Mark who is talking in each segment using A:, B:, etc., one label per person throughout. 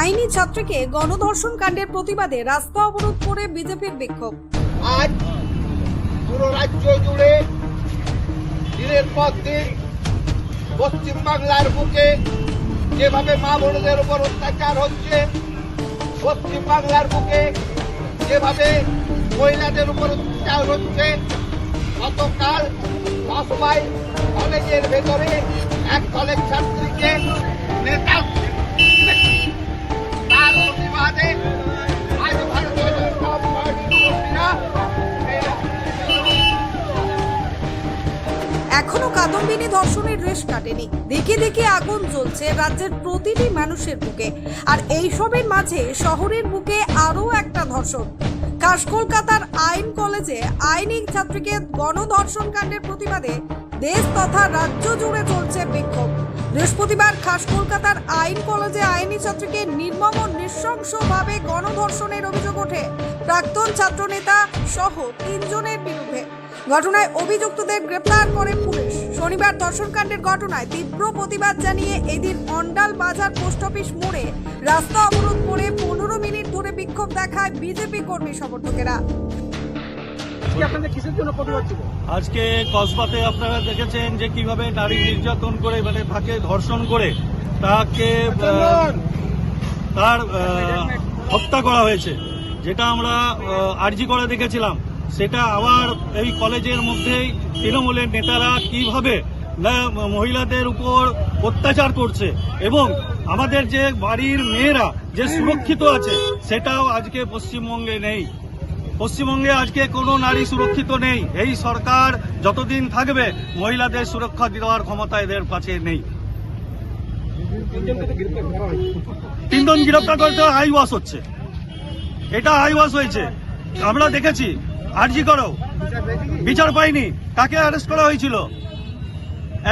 A: আইনি ছাত্রীকে গণধর্ষণ কাণ্ডের প্রতিবাদে রাস্তা অবরোধ করে বিজেপির বিক্ষোভ।
B: আজ পুরো রাজ্য জুড়ে দিনের পর দিন পশ্চিম বাংলার বুকে যেভাবে মা বোনদের উপর অত্যাচার হচ্ছে, পশ্চিম বাংলার বুকে যেভাবে মহিলাদের উপর অত্যাচার হচ্ছে, গতকাল মাইল কলেজের ভেতরে এক কলেজ ছাত্রীকে নেতা
A: এখনও কাদম্বিনী ধর্ষণের রেশ কাটেনি। দেখে দেখে আগুন জ্বলছে রাজ্যের প্রতিটি মানুষের বুকে। আর এইসবের মাঝে শহরের বুকে আরও একটা ধর্ষণ। কাশ কলকাতার আইন কলেজে আইনি ছাত্রীকে গণধর্ষণ কাণ্ডের প্রতিবাদে দেশ তথা রাজ্য জুড়ে বৃহস্পতিবার খাস কলকাতার আইন কলেজে আইনি ছাত্রীকে নির্মম নৃশংসভাবে গণধর্ষণের অভিযোগ ওঠে। প্রাক্তন ছাত্রনেতা সহ তিনজনের বিরুদ্ধে। ঘটনায় অভিযুক্তদের গ্রেপ্তার করে পুলিশ। শনিবার ধর্ষণকাণ্ডের ঘটনায় তীব্র প্রতিবাদ জানিয়ে এদিন অন্ডাল বাজার পোস্ট অফিস মোড়ে রাস্তা অবরোধ করে পনেরো মিনিট ধরে বিক্ষোভ দেখায় বিজেপি কর্মী সমর্থকেরা।
C: আজকে কসবাতে আপনারা দেখেছেন যে কীভাবে নারী নির্যাতন করে মানে তাকে ধর্ষণ করে তাকে তার হত্যা করা হয়েছে। যেটা আমরা আর্জি করে দেখেছিলাম। সেটা আবার এই কলেজের মধ্যেই তৃণমূলের নেতারা কীভাবে মহিলাদের উপর অত্যাচার করছে এবং আমাদের যে বাড়ির মেয়েরা যে সুরক্ষিত আছে সেটাও আজকে পশ্চিমবঙ্গে নেই। পশ্চিমবঙ্গে আজকে কোনো নারী সুরক্ষিত নেই। এই সরকার যতদিন থাকবে, মহিলাদের সুরক্ষা দেওয়ার ক্ষমতা এদের কাছে নেই। তিনজন গ্রেপ্তার করতে হাই ওয়াশ হচ্ছে। এটা হাই ওয়াশ হয়েছে। আমরা দেখেছি আরজি করো। বিচার পাইনি তাকে অ্যারেস্ট করা হয়েছিল।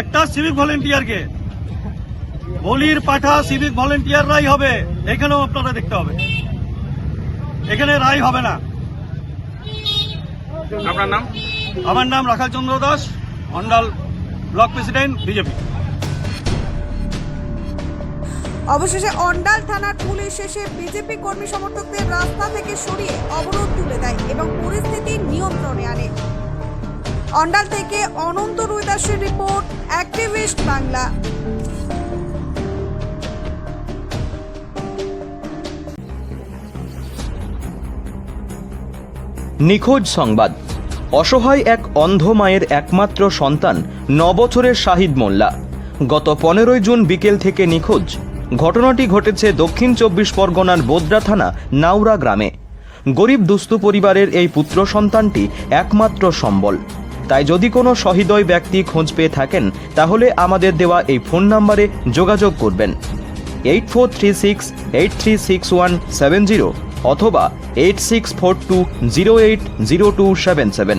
C: একটা সিভিক ভলেন্টিয়ারকে বলির পাঠা সিভিক ভলেন্টিয়াররাই হবে, এখানেও আপনারা দেখতে হবে। এখানে রায় হবে না।
D: আপনার নাম?
C: আমার নাম Rakhal Chandra Das Andal block president BJP.
A: অবশেষে অন্ডাল থানার পুলিশ এসে বিজেপি কর্মী সমর্থকদের রাস্তা থেকে সরিয়ে অবরোধ তুলে দেয় এবং পরিস্থিতি নিয়ন্ত্রণে আনে। অন্ডাল থেকে অনন্ত রুইদাসের রিপোর্ট অ্যাক্টিভিস্ট বাংলা।
E: নিখোঁজ সংবাদ। অসহায় এক অন্ধ মায়ের একমাত্র সন্তান ন বছরের শাহিদ মোল্লা। গত পনেরোই জুন বিকেল থেকে নিখোঁজ। ঘটনাটি ঘটেছে দক্ষিণ চব্বিশ পরগনার বোদ্রা থানা নাউরা গ্রামে। গরিব দুস্থ পরিবারের এই পুত্র সন্তানটি একমাত্র সম্বল। তাই যদি কোনো সহৃদয় ব্যক্তি খোঁজ পেয়ে থাকেন, তাহলে আমাদের দেওয়া এই ফোন নাম্বারে যোগাযোগ করবেন। Eight four three six, eight three six one seven zero. অথবা eight six four two zero eight zero two seven seven